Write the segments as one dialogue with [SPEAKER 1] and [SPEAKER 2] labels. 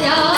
[SPEAKER 1] Yeah.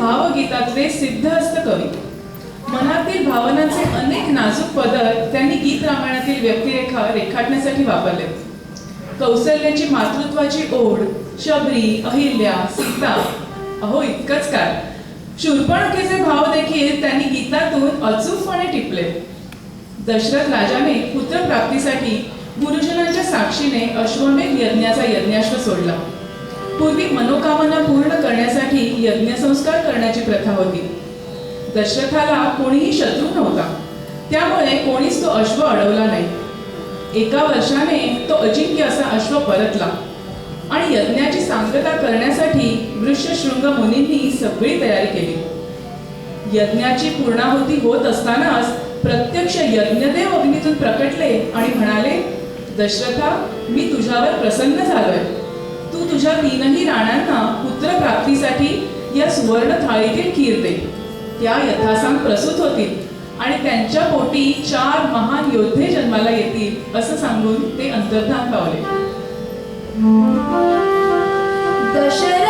[SPEAKER 1] भावगीतातले सिद्धहस्त कवी. मनातील भावनांचे अनेक नाजूक पदर त्यांनी गीत रामायणातील व्यक्तिरेखा रेखाटण्यासाठी वापरले. कौशल्याची मातृत्वाची ओढ शबरी अहिल्या सीता अहो इतकंच काय. शूर्पणखेचे भाव देखील त्यांनी गीतातून अचूकपणे टिपले. दशरथ राजाने पुत्रप्राप्तीसाठी गुरुजनांच्या साक्षीने अश्वमेध यज्ञाचा यज्ञाश्व सोडला. पूर्वी मनोकामना पूर्ण करण्यासाठी यज्ञसंस्कार करण्याची प्रथा होती. दशरथाला कोणीही शत्रू नव्हता. त्यामुळे कोणीच तो अश्व अडवला नाही. एका वर्षाने तो अजिंक्य असा अश्व परतला आणि यज्ञाची सांगता करण्यासाठी वृषशृंग मुनींनी सगळी तयारी केली. यज्ञाची पूर्णाहुती होत असतानाच प्रत्यक्ष यज्ञदेव अग्नीतून प्रकटले आणि म्हणाले दशरथा मी तुझ्यावर प्रसन्न झालोय. तू तुझ्या तीनही राणांना पुत्र प्राप्तीसाठी या सुवर्ण थाळीतील खीर दे. त्या यथासांग प्रसूत होतील आणि त्यांच्या पोटी चार महान योद्धे जन्माला येतील असं सांगून ते अंतर्धान पावले.
[SPEAKER 2] दशरथा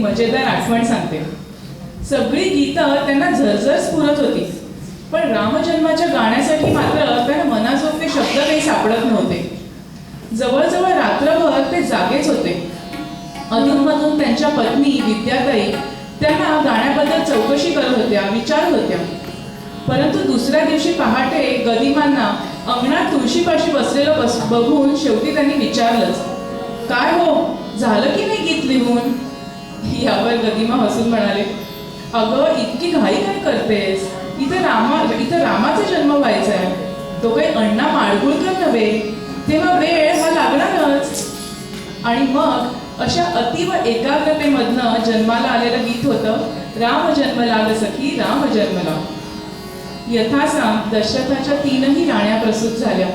[SPEAKER 3] मजेदार आठवण सांगते. सगळी गीतं त्यांना झरझर स्फुरत होती. पण रामजन्माच्या गाण्यासाठी मात्र त्यांना मनाजोगते शब्द काही सापडत नव्हते. जवळजवळ रात्रभर ते जागेच होते. अधूनमधून त्यांच्या पत्नी विद्याताई त्यांना गाण्याबद्दल चौकशी करत होत्या विचारत होत्या. परंतु दुसऱ्या दिवशी पहाटे गदिमांना अंगणात तुळशीपाशी बसलेलं बस बघून शेवटी त्यांनी विचारलंच काय हो? झालं की नाही गीत लिहून? यावर गदिमा हसून म्हणाले अगं इतकी घाई काय करतेस? इथं रामा इथं रामाचा जन्म व्हायचा आहे तो काही अण्णा माडगुळकर नव्हे. तेव्हा वेळ हा लागणारच. आणि मग अशा अतीव एकाग्रतेमधनं जन्माला आलेलं गीत होतं राम जन्मला सखी राम जन्मला यथासाम दशरथाच्या तीनही राण्या प्रसूत झाल्या.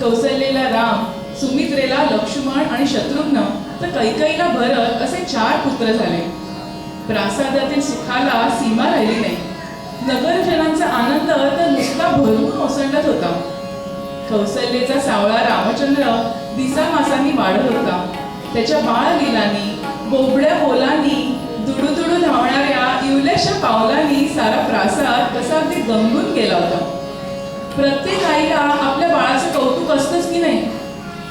[SPEAKER 3] कौसल्येला राम सुमित्रेला लक्ष्मण आणि शत्रुघ्न. तर कैकईला भरत असे चार पुत्र झाले. प्रासादातील सुखाला सीमा राहिली नाही. नगरजनांचा आनंद तर नुसता भरून ओसंडत होता. कौसल्येचा सावळा रामचंद्र दिसामासांनी वाढत होता. त्याच्या बाळगिलांनी बोबड्या बोलांनी दुडू धावणाऱ्या इवल्याच्या पावलांनी सारा प्रासाद कसा अगदी गंगून गेला होता. प्रत्येक आईला आपल्या बाळाचं कौतुक असतंच की नाही.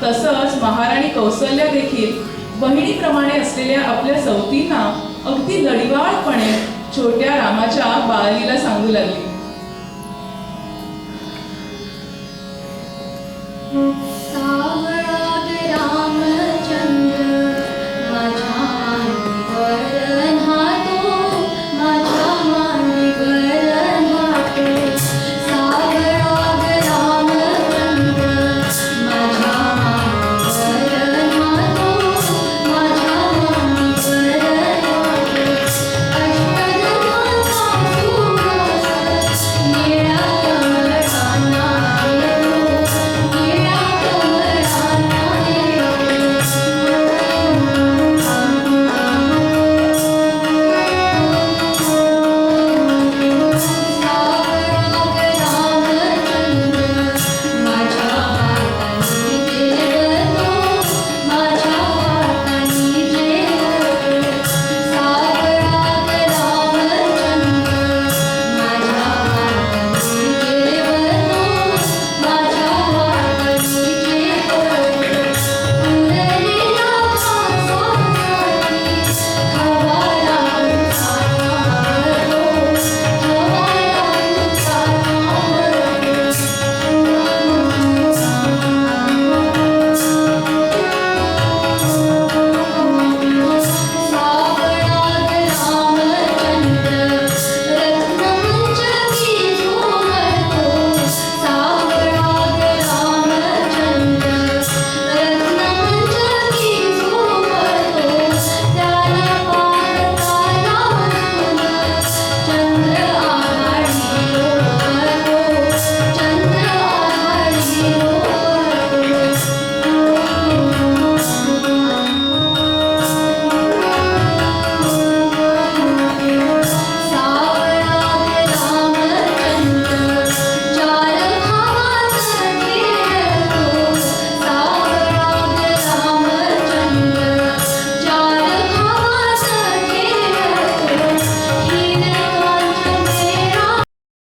[SPEAKER 3] तसंच महाराणी कौसल्या देखील बहिणीप्रमाणे असलेल्या आपल्या सवतींना अगदी लढिवाळपणे छोट्या रामाच्या बाळलीला सांगू लागली.